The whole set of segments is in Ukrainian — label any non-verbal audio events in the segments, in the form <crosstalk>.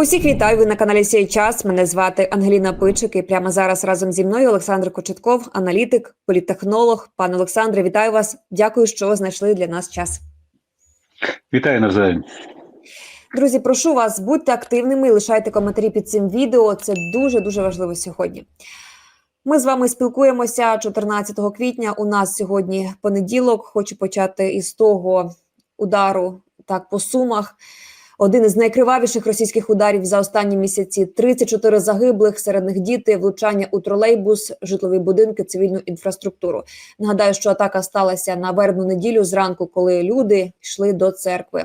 Усіх вітаю. Ви на каналі Сій час. Мене звати Ангеліна Пичик. І прямо зараз разом зі мною Олександр Кочетков, аналітик, політтехнолог. Пане Олександре, вітаю вас. Дякую, що знайшли для нас час. Вітаю навзаєм. Друзі, прошу вас, будьте активними і лишайте коментарі під цим відео. Це дуже дуже важливо сьогодні. Ми з вами спілкуємося 14 квітня. У нас сьогодні понеділок. Хочу почати із того удару так по сумах. Один із найкривавіших російських ударів за останні місяці: 34 загиблих, серед них діти, влучання у тролейбус, житлові будинки, цивільну інфраструктуру. Нагадаю, що атака сталася на вербну неділю зранку, коли люди йшли до церкви.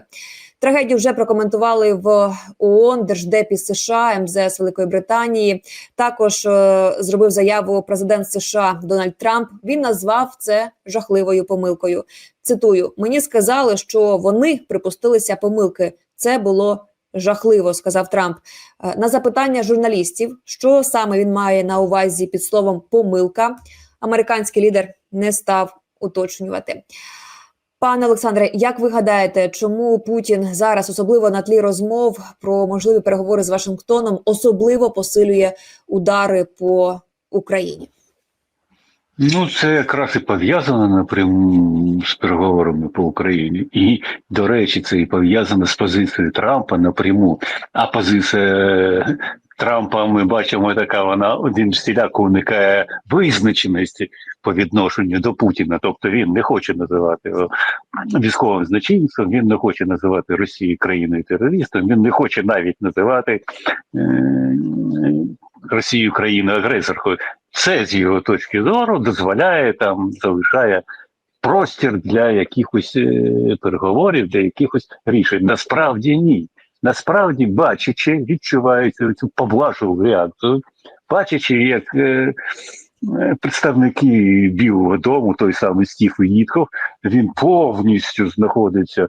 Трагедію вже прокоментували в ООН, Держдепі США, МЗС Великої Британії. Також е, зробив заяву президент США Дональд Трамп. Він назвав це жахливою помилкою. Цитую: мені сказали, що вони припустилися помилки. Це було жахливо, сказав Трамп. Е, На запитання журналістів, що саме він має на увазі під словом помилка, американський лідер не став уточнювати. Пане Олександре, як ви гадаєте, чому Путін зараз, особливо на тлі розмов про можливі переговори з Вашингтоном, особливо посилює удари по Україні? Ну, це якраз і пов'язано напряму з переговорами по Україні. І, до речі, це і пов'язано з позицією Трампа напряму. А позиція Трампа ми бачимо, така вона один всіляко уникає визначеності по відношенню до Путіна. Тобто він не хоче називати його військовим злочинцем, він не хоче називати Росію країною терористом, він не хоче навіть називати е- Росію країною агресоркою. Це з його точки зору дозволяє там залишає простір для якихось е, переговорів, для якихось рішень. Насправді ні. Насправді, бачачи, відчуваючи цю поблажливу реакцію, бачачи, як е, е, представники Білого Дому, той самий Стів Вітков, він повністю знаходиться е,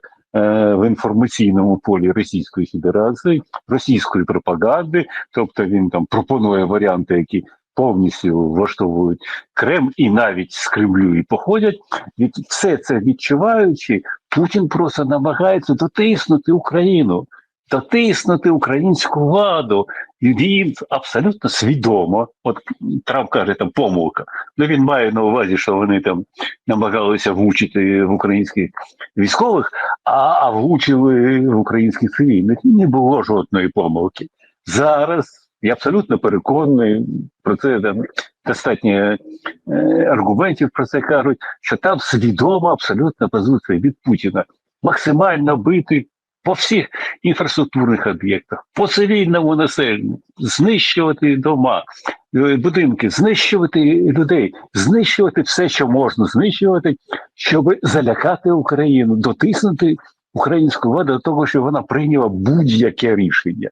в інформаційному полі Російської Федерації, російської пропаганди, тобто він там пропонує варіанти, які повністю влаштовують Крем і навіть з Кремлю і походять. Від все це відчуваючи, Путін просто намагається дотиснути Україну, дотиснути українську владу. І він абсолютно свідомо, от Трамп каже, там помилка. Ну він має на увазі, що вони там намагалися влучити в українських військових, а, а влучили в українських цивільних. Не було жодної помилки. Зараз я абсолютно переконаний про це там достатньо е, аргументів про це кажуть, що там свідома абсолютна позиція від Путіна. Максимально бити по всіх інфраструктурних об'єктах, по цивільному населенню, знищувати дома, е, будинки, знищувати людей, знищувати все, що можна знищувати, щоб залякати Україну, дотиснути українську владу до того, що вона прийняла будь-яке рішення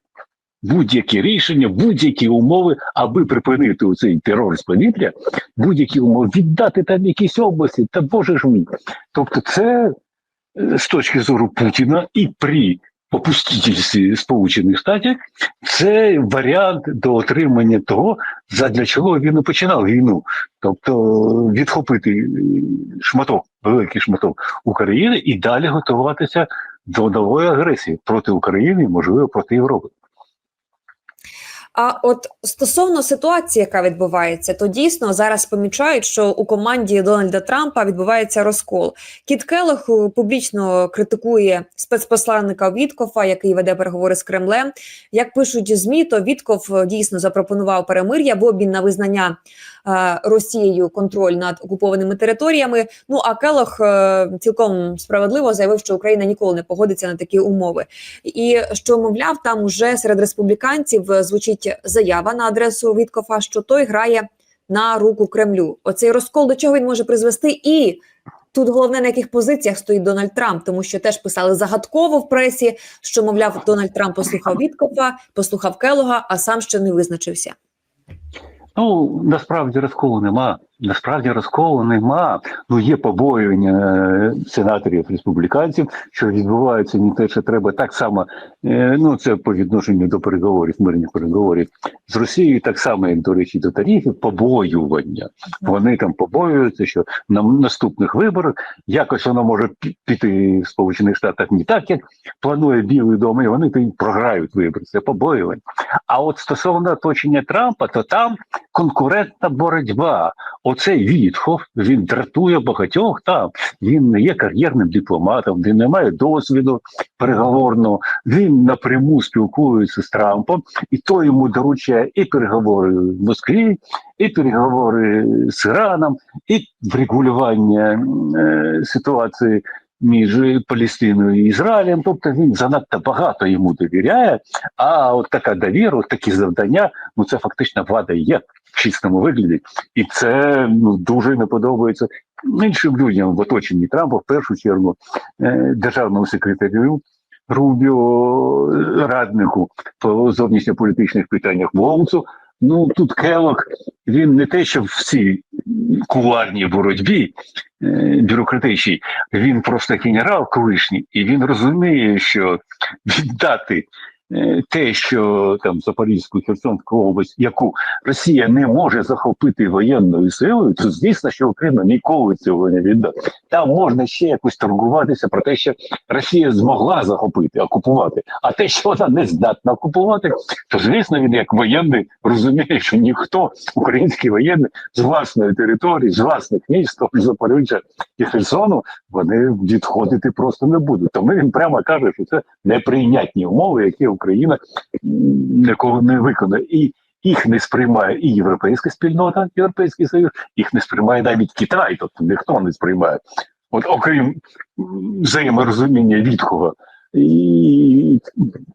будь-які рішення, будь-які умови, аби припинити цей терор з повітря, будь-які умови віддати там якісь області, та боже ж мій. Тобто, це е, з точки зору Путіна і при попустительстві Сполучених Штатів це варіант до отримання того, задля чого він і починав війну, тобто відхопити е, шматок, великий шматок України і далі готуватися до нової агресії проти України, можливо, проти Європи. А от стосовно ситуації, яка відбувається, то дійсно зараз помічають, що у команді Дональда Трампа відбувається розкол. Кіт Келлох е, публічно критикує спецпосланника Віткофа, який веде переговори з Кремлем. Як пишуть змі, то Вітков е, дійсно запропонував перемир'я в обмін на визнання е, Росією контроль над окупованими територіями. Ну а Келлох е, цілком справедливо заявив, що Україна ніколи не погодиться на такі умови, і що мовляв, там уже серед республіканців е, звучить заява на адресу Віткофа, що той грає на руку Кремлю. Оцей розкол до чого він може призвести і. Тут головне на яких позиціях стоїть Дональд Трамп, тому що теж писали загадково в пресі, що мовляв, Дональд Трамп послухав Віткофа, послухав Келога, а сам ще не визначився. Ну насправді розколу нема. Насправді розколу нема. Ну є побоювання е, сенаторів республіканців, що відбувається не те, що треба так само. е, Ну це по відношенню до переговорів, мирних переговорів з Росією, так само як до речі, до тарифів, побоювання. Вони там побоюються, що на наступних виборах якось воно може піти в Сполучених Штатах не так, як планує Білий дом, і вони тоді програють вибори. Це побоювання. А от стосовно оточення Трампа, то там конкурентна боротьба. Оцей Вітхов, він дратує багатьох там. Він не є кар'єрним дипломатом, він не має досвіду переговорного. Він напряму спілкується з Трампом, і той йому доручає і переговори в Москві, і переговори з Іраном, і врегулювання е, ситуації між Палестиною і Ізраїлем. Тобто він занадто багато йому довіряє. А от така довіра, от такі завдання, ну це фактично влада є в чистому вигляді, і це ну дуже не подобається іншим людям в оточенні Трампа, в першу чергу, е, державному секретарю. Рубіо е, раднику по зовнішньополітичних питаннях Волцу. Ну тут Келок, він не те, що в цій куларній боротьбі е, бюрократичній, він просто генерал колишній, і він розуміє, що віддати те, що там Запорізьку Херсонську область, яку Росія не може захопити воєнною силою, то звісно, що Україна ніколи цього не віддасть. Там можна ще якось торгуватися про те, що Росія змогла захопити, окупувати, а те, що вона не здатна окупувати, то звісно він як воєнний розуміє, що ніхто український воєнний з власної території, з власних міст, Запоріжжя і Херсону, вони відходити просто не будуть. Тому він прямо каже, що це неприйнятні умови, які Україна м, ніколи не виконає. І їх не сприймає і європейська спільнота, європейський союз, їх не сприймає навіть Китай, тобто ніхто не сприймає. От окрім взаєморозуміння Вітхова і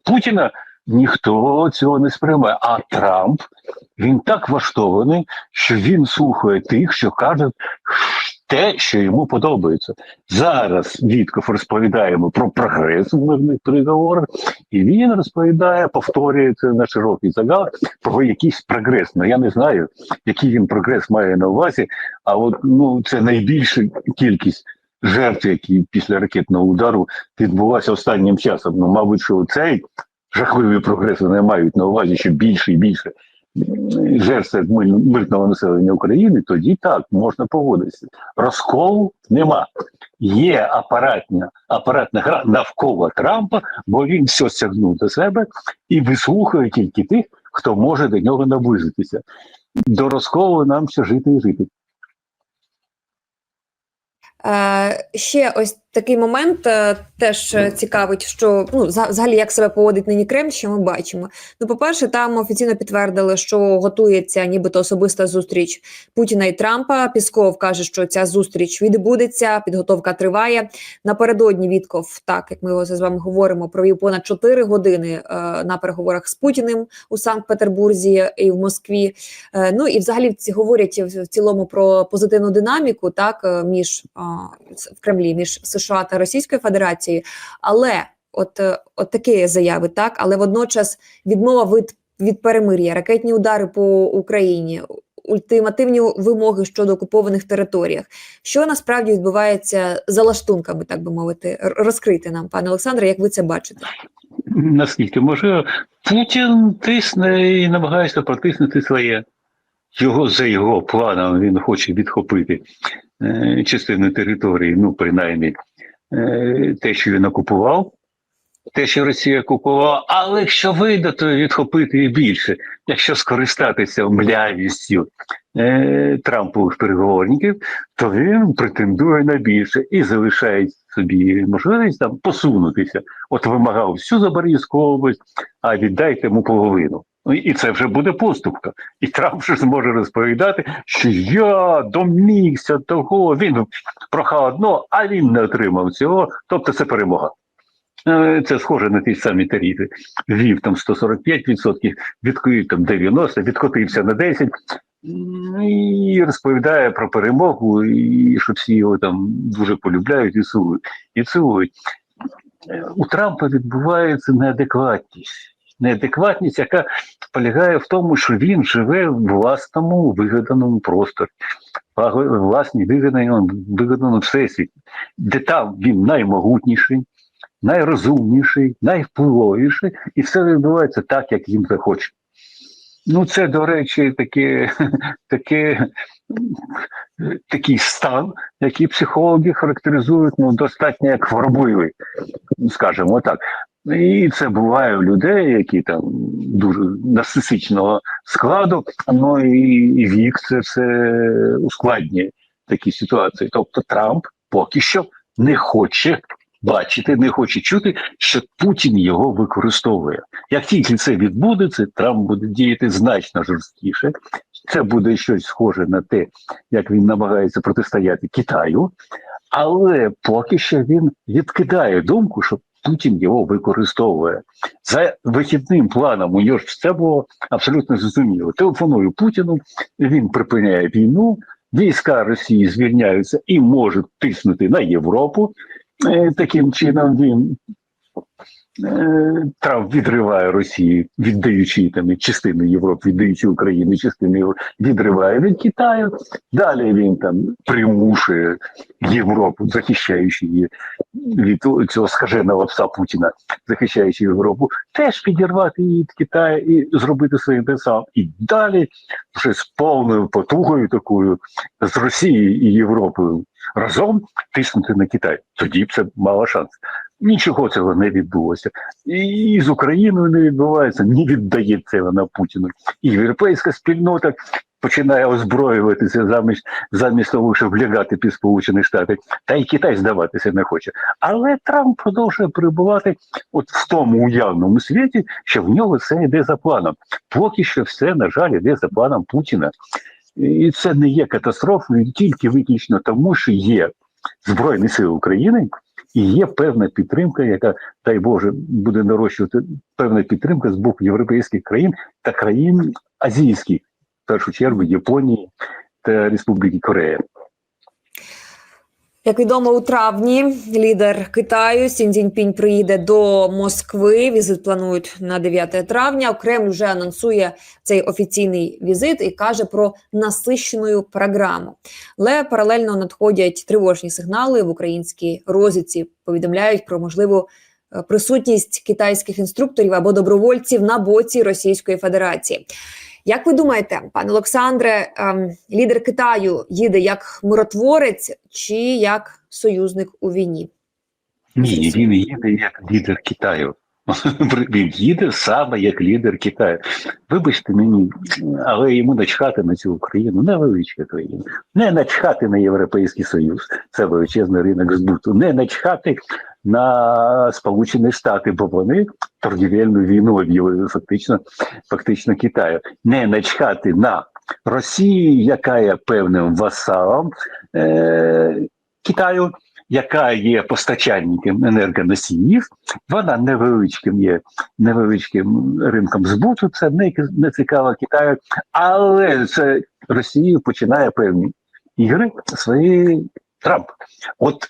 Путіна, ніхто цього не сприймає. А Трамп він так влаштований, що він слухає тих, що кажуть те, що йому подобається. Зараз Вітков розповідає йому про прогрес в мирних переговорах, і він розповідає, повторює це на широкий загал про якийсь прогрес. Ну я не знаю, який він прогрес має на увазі. А от ну це найбільша кількість жертв, які після ракетного удару відбулася останнім часом. Ну, мабуть, що цей жахливий прогрес вони мають на увазі, що більше і більше жертв серед мирного населення України, тоді так можна погодитися. Розколу нема. Є апаратна, апаратна гра навколо Трампа, бо він все стягнув до себе і вислухає тільки тих, хто може до нього наблизитися. До розколу нам ще жити і жити. Е, ще ось такий момент е, теж е, цікавить, що ну за- взагалі як себе поводить нині Кремль, що ми бачимо. Ну, по-перше, там офіційно підтвердили, що готується нібито особиста зустріч Путіна і Трампа. Пісков каже, що ця зустріч відбудеться, підготовка триває. Напередодні Вітков, так як ми його з вами говоримо, провів понад 4 години е, на переговорах з Путіним у Санкт-Петербурзі і в Москві. Е, ну і взагалі ці говорять в цілому про позитивну динаміку, так е, між с- в Кремлі, між США та Російською Федерацією. Але от, е, от такі заяви, так, але водночас відмова від, від перемир'я, ракетні удари по Україні. Ультимативні вимоги щодо окупованих територіях, що насправді відбувається за лаштунками, так би мовити, розкрити нам, пане Олександре, як ви це бачите? Наскільки може, Путін тисне і намагається протиснути своє. Його за його планом він хоче відхопити е, частину території, ну, принаймні, те, що він окупував, те, що Росія окупувала, але якщо вийде, то відхопити і більше, якщо скористатися млявістю е, Трампових переговорників, то він претендує на більше і залишає собі можливість там посунутися. От вимагав всю Запорізьку область, а віддайте йому половину. Ну, І це вже буде поступка. І Трамп вже зможе розповідати, що я домігся того. Він прохав одно, а він не отримав цього. Тобто це перемога. Е, Це схоже на ті самі тарифи. Вів там 145%, відкрив там 90%, відкотився на 10%. І розповідає про перемогу, і що всі його там дуже полюбляють і цілують. І цілують. Е, У Трампа відбувається неадекватність. Неадекватність, яка полягає в тому, що він живе в власному вигаданому просторі. власні вигадані вигадані всесвіт, де там він наймогутніший, найрозумніший, найвпливовіший, і все відбувається так, як він захоче. Ну, це, до речі, таке, <laughs> таке, такий стан, який психологи характеризують ну, достатньо як хворобливий, скажімо так. І це буває у людей, які там дуже нарцисичного складу, ну і, і вік це все ускладнює такі ситуації. Тобто Трамп поки що не хоче бачити, не хоче чути, що Путін його використовує. Як тільки це відбудеться, Трамп буде діяти значно жорсткіше. Це буде щось схоже на те, як він намагається протистояти Китаю, але поки що він відкидає думку, що Путін його використовує за вихідним планом. У нього ж все було абсолютно зрозуміло. Телефоную Путіну, він припиняє війну, війська Росії звільняються і можуть тиснути на Європу. Е, Таким чином він Трамп відриває Росію, віддаючи там частину Європи, віддаючи Україну, частину Європи, відриває від Китаю. Далі він там примушує Європу, захищаючи її від цього скаженого пса Путіна, захищаючи Європу, теж підірвати її від Китаю і зробити своїм сам. І далі вже з повною потугою такою з Росією і Європою разом тиснути на Китай. Тоді б це мало шанс. Нічого цього не відбулося. І з Україною не відбувається, не віддається вона Путіну. І європейська спільнота починає озброюватися замість замість того, щоб лягати під Сполучені Штати, та й Китай здаватися не хоче. Але Трамп продовжує перебувати от в тому уявному світі, що в нього все йде за планом. Поки що все, на жаль, йде за планом Путіна. І це не є катастрофою тільки виключно тому, що є Збройні Сили України і є певна підтримка, яка, дай Боже, буде нарощувати певна підтримка з боку європейських країн та країн азійських, в першу чергу Японії та Республіки Корея. Як відомо, у травні лідер Китаю Сін Цзіньпінь приїде до Москви. Візит планують на 9 травня. Кремль вже анонсує цей офіційний візит і каже про насищену програму. Але паралельно надходять тривожні сигнали в українській розвідці. Повідомляють про можливу е, присутність китайських інструкторів або добровольців на боці Російської Федерації. Як ви думаєте, пане Олександре, ем, лідер Китаю їде як миротворець чи як союзник у війні? Ні, він їде як лідер Китаю. <laughs> Він їде саме як лідер Китаю. Вибачте мені, але йому начхати на цю Україну, невеличка країна, не начхати на Європейський Союз, це величезний ринок збуту, не начхати на Сполучені Штати, бо вони торгівельну війну об'явили фактично, фактично Китаю, не начхати на Росію, яка є певним васалом е- Китаю яка є постачальником енергоносіїв, вона невеличким є невеличким ринком збуту. Це не, не цікаво Китаю, але це Росію починає певні ігри своєї Трамп. От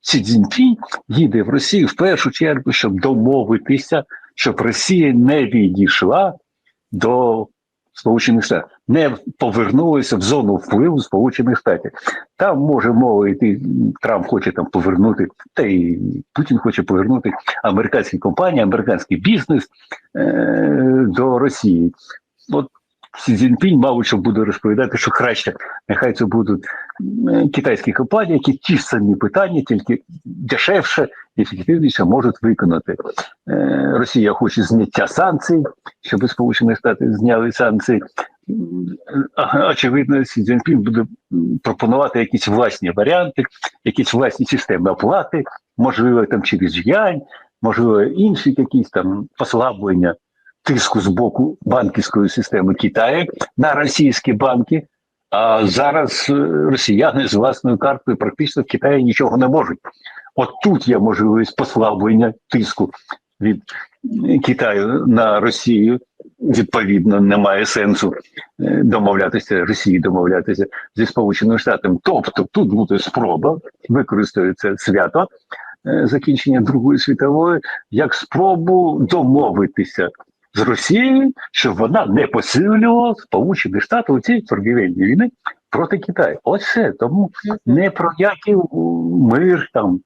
Сі Цзіньпінь їде в Росію в першу чергу, щоб домовитися, щоб Росія не відійшла до Сполучених Штатів не повернулися в зону впливу Сполучених Штатів. Там може мова йти, Трамп хоче там повернути, та й Путін хоче повернути американські компанії, американський бізнес е- до Росії. От Сі Цзіньпінь, мабуть, що буде розповідати, що краще нехай це будуть китайські компанії, які ті ж самі питання, тільки дешевше і ефективніше можуть виконати. Е, Росія хоче зняття санкцій, щоб Сполучені Штати зняли санкції. Очевидно, Сі Цзіньпін буде пропонувати якісь власні варіанти, якісь власні системи оплати, можливо, там через юань, можливо, інші якісь там послаблення тиску з боку банківської системи Китаю на російські банки. А зараз росіяни з власною карткою практично в Китаї нічого не можуть. От тут є можливість послаблення тиску від Китаю на Росію. Відповідно, немає сенсу домовлятися Росії, домовлятися зі Сполученими Штатами. Тобто, тут буде спроба використовується свято закінчення Другої світової як спробу домовитися з Росією, щоб вона не посилювала Сполучені Штати у цій торгівельній війни проти Китаю. Ось все. Тому не про який мир там,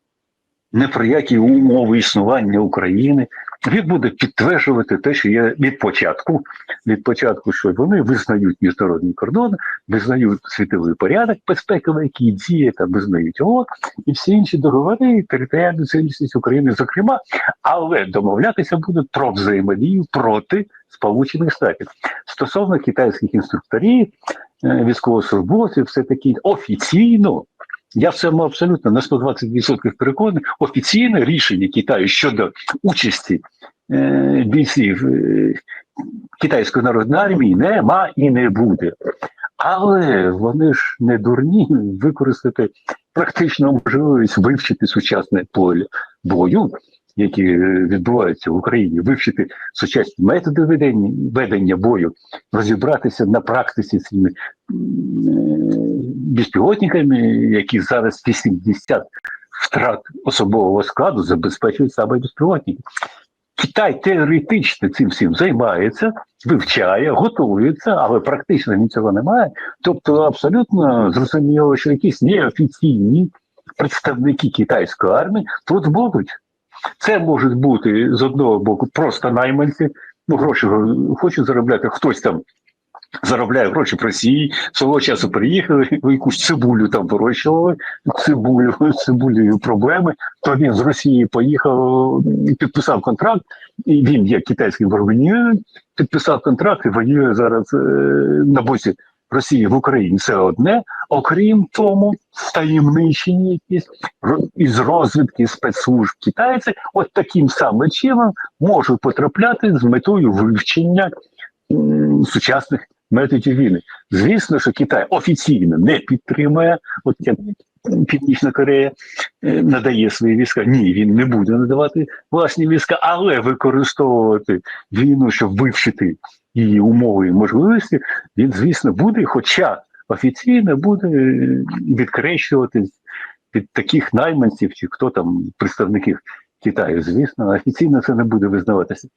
не про які умови існування України. Він буде підтверджувати те, що є від початку, від початку, що вони визнають міжнародні кордони, визнають світовий порядок безпековий, який діє та визнають ООН, і всі інші договори, територіальну цілісність України, зокрема, але домовлятися будуть про взаємодію проти Сполучених Штатів стосовно китайських інструкторів, е, військовослужбовців, все таки офіційно. Я в цьому абсолютно на 120% переконаний. Офіційне рішення Китаю щодо участі е, бійців е, Китайської народної армії нема і не буде. Але вони ж не дурні використати практичну можливість вивчити сучасне поле бою, які е, відбуваються в Україні, вивчити сучасні методи ведення, ведення бою, розібратися на практиці з цими е, безпілотниками, які зараз 80 втрат особового складу забезпечують саме безпілотники. Китай теоретично цим всім займається, вивчає, готується, але практично нічого немає. Тобто, абсолютно зрозуміло, що якісь неофіційні представники китайської армії тут будуть. Це можуть бути з одного боку просто найманці, ну гроші хочуть заробляти, хтось там заробляє гроші в Росії, свого часу приїхали, якусь цибулю там вирощували, цибулю, цибулею проблеми, то він з Росії поїхав, підписав контракт, і він є китайським громадянином, підписав контракт і воює зараз е, на боці Росії в Україні. Це одне, окрім тому, таємничені якісь із розвідки спецслужб китайці, от таким самим чином можуть потрапляти з метою вивчення м, сучасних методів війни. Звісно, що Китай офіційно не підтримує, от як Північна Корея е, надає свої війська. Ні, він не буде надавати власні війська, але використовувати війну, щоб вивчити її умови і можливості, він, звісно, буде, хоча офіційно буде е, відкрещуватись від таких найманців, чи хто там представників Китаю. Звісно, офіційно це не буде визнаватися.